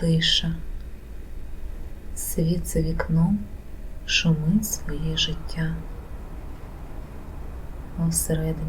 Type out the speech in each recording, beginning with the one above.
тиша. Світ за вікном шумить своє життя. Всередині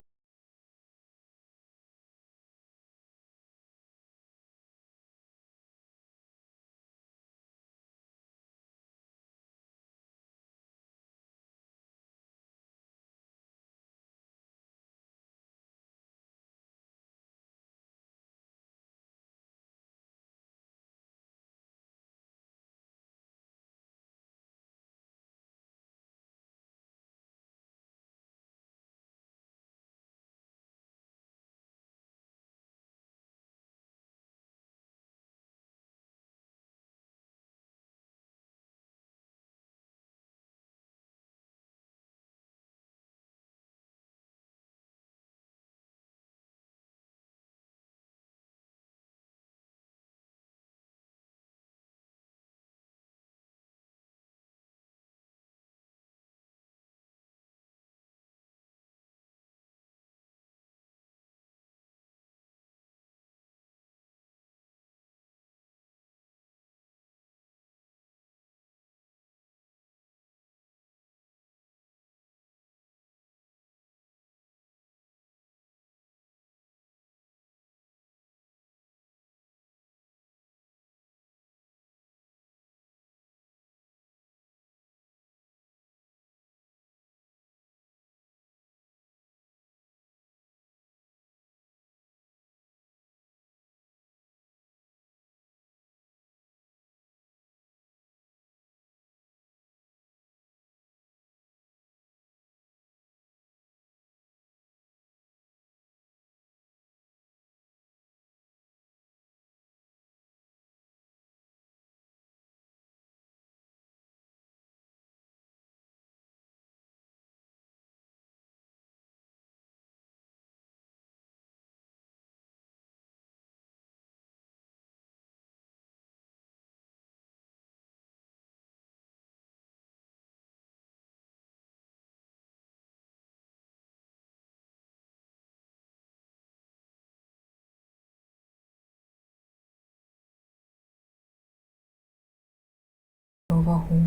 вагу.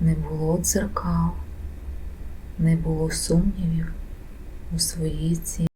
Не було дзеркал, не було сумнівів у своїй ці.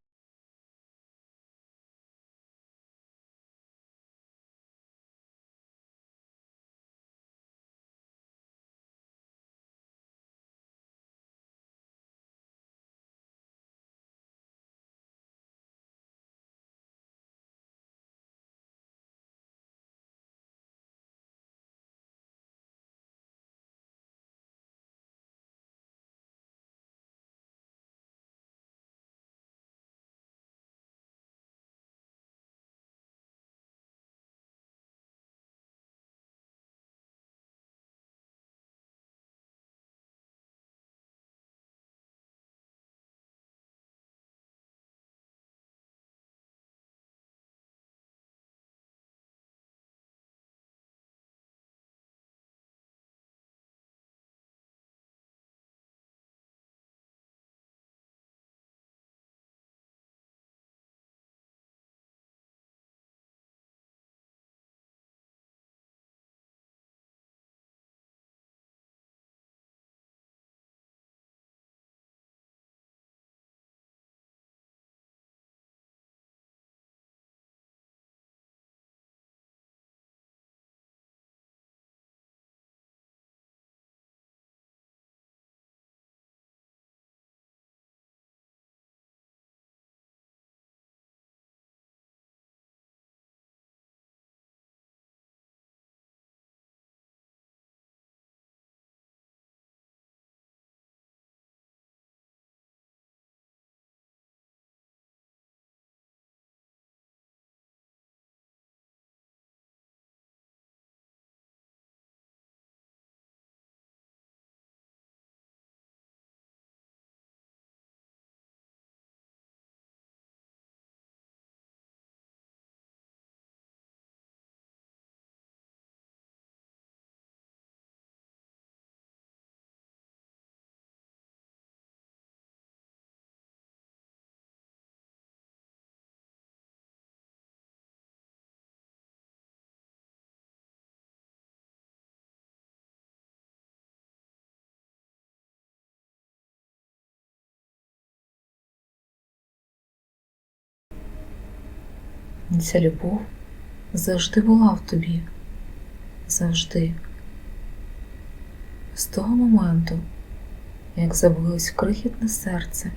Ця любов завжди була в тобі, завжди. З того моменту, як забилось крихітне серце.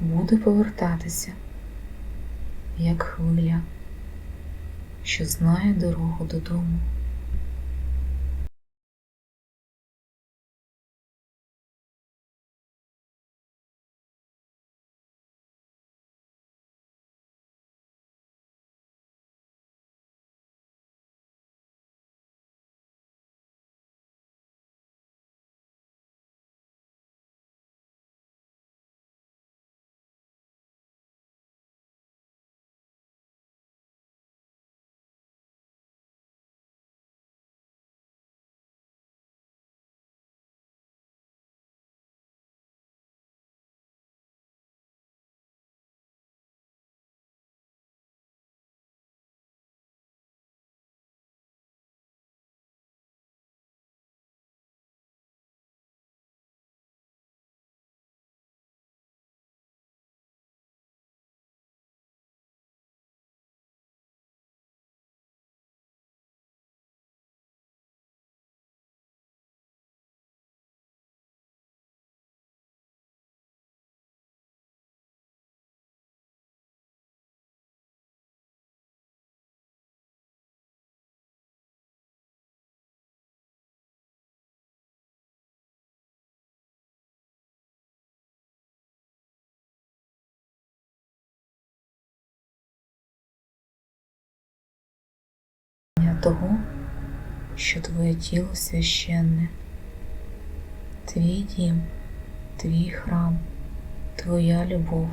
Буде повертатися, як хвиля, що знає дорогу додому. Того, що твоє тіло священне, твій дім, твій храм, твоя любов.